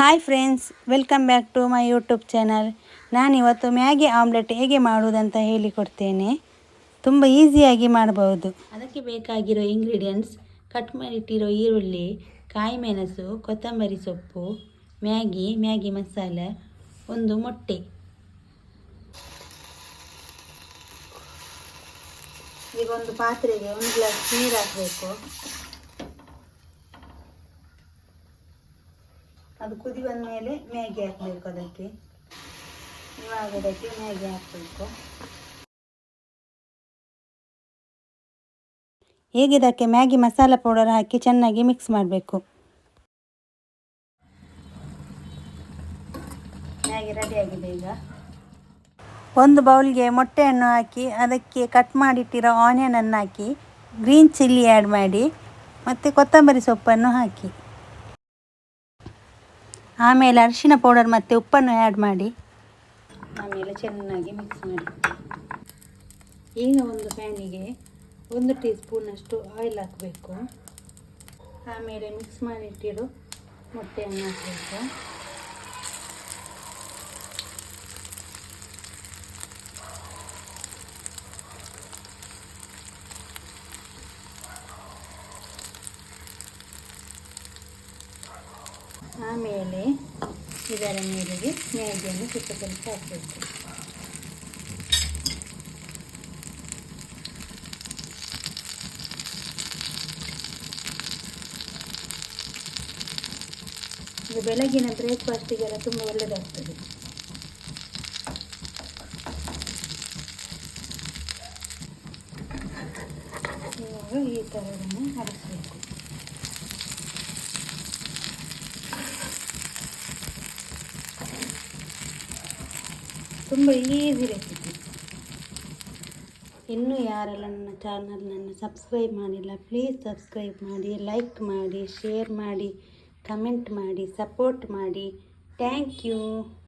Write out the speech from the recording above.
Hi friends, welcome back to my YouTube channel. ನಾನಿವತ್ತು Maggi omelette ಹೇಗೆ ಮಾಡುವುದಂತ ಹೇಳಿಕೊಡ್ತೇನೆ. ತುಂಬ ಈಸಿಯಾಗಿ ಮಾಡಬಹುದು ಅದಕ್ಕೆ ಬೇಕಾಗಿರೋ ಇಂಗ್ರೀಡಿಯೆಂಟ್ಸ್ ಕಟ್ ಮಾಡಿಟ್ಟಿರೋ ಈರುಳ್ಳಿ, ಕಾಯಿ ಮೆಣಸು, ಕೊತ್ತಂಬರಿ ಸೊಪ್ಪು, ಮ್ಯಾಗಿ ಮ್ಯಾಗಿ ಮಸಾಲೆ, ಒಂದು ಮೊಟ್ಟೆ. ಈಗ ಒಂದು ಪಾತ್ರೆಗೆ ಒಂದು ಗ್ಲಾಸ್ ನೀರು ಹಾಕಬೇಕು. ಅದು ಕುದಿ ಬಂದ ಮೇಲೆ ಮ್ಯಾಗಿ ಹಾಕಬೇಕು ಅದಕ್ಕೆ. ಇವಾಗ ಅದಕ್ಕೆ ಮ್ಯಾಗಿ ಹಾಕ್ಬೇಕು. ಹೇಗೆ ಇದಕ್ಕೆ ಮ್ಯಾಗಿ ಮಸಾಲ ಪೌಡರ್ ಹಾಕಿ ಚೆನ್ನಾಗಿ ಮಿಕ್ಸ್ ಮಾಡಬೇಕು? ಮ್ಯಾಗಿ ರೆಡಿಯಾಗಿದೆ ಈಗ. ಒಂದು ಬೌಲ್ಗೆ ಮೊಟ್ಟೆಯನ್ನು ಹಾಕಿ ಅದಕ್ಕೆ ಕಟ್ ಮಾಡಿಟ್ಟಿರೋ ಆನಿಯನನ್ನು ಹಾಕಿ ಗ್ರೀನ್ ಚಿಲ್ಲಿ ಆ್ಯಡ್ ಮಾಡಿ ಮತ್ತು ಕೊತ್ತಂಬರಿ ಸೊಪ್ಪನ್ನು ಹಾಕಿ. ಆಮೇಲೆ ಅರಿಶಿನ ಪೌಡರ್ ಮತ್ತು ಉಪ್ಪನ್ನು ಆ್ಯಡ್ ಮಾಡಿ. ಆಮೇಲೆ ಚೆನ್ನಾಗಿ ಮಿಕ್ಸ್ ಮಾಡಿ. ಈಗ ಒಂದು ಪ್ಯಾನಿಗೆ ಒಂದು ಟೀ ಸ್ಪೂನಷ್ಟು ಆಯಿಲ್ ಹಾಕಬೇಕು. ಆಮೇಲೆ ಮಿಕ್ಸ್ ಮಾಡಿಟ್ಟಿರೋ ಮೊಟ್ಟೆಯನ್ನು ಹಾಕಬೇಕು. ಆಮೇಲೆ ಇದರ ಮೇಲೆಗೆ ಮ್ಯಾಗಿಯನ್ನು ಸ್ವಲ್ಪ ಸ್ವಲ್ಪ ಹಾಕಬೇಕು. ಇದು ಬೆಳಗಿನ ಬ್ರೇಕ್ಫಾಸ್ಟಿಗೆಲ್ಲ ತುಂಬ ಒಳ್ಳೆಯದಾಗ್ತದೆ ಈ ಥರದನ್ನು ಹರಿಸ್ಬೇಕು ತುಂಬ ಈಸಿ ರೆಸಿಪಿ ಇನ್ನೂ ಯಾರೆಲ್ಲ ನನ್ನ ಚಾನಲ್ನನ್ನು ಸಬ್ಸ್ಕ್ರೈಬ್ ಮಾಡಿಲ್ಲ ಪ್ಲೀಸ್ ಸಬ್ಸ್ಕ್ರೈಬ್ ಮಾಡಿ ಲೈಕ್ ಮಾಡಿ ಶೇರ್ ಮಾಡಿ ಕಮೆಂಟ್ ಮಾಡಿ ಸಪೋರ್ಟ್ ಮಾಡಿ. Thank you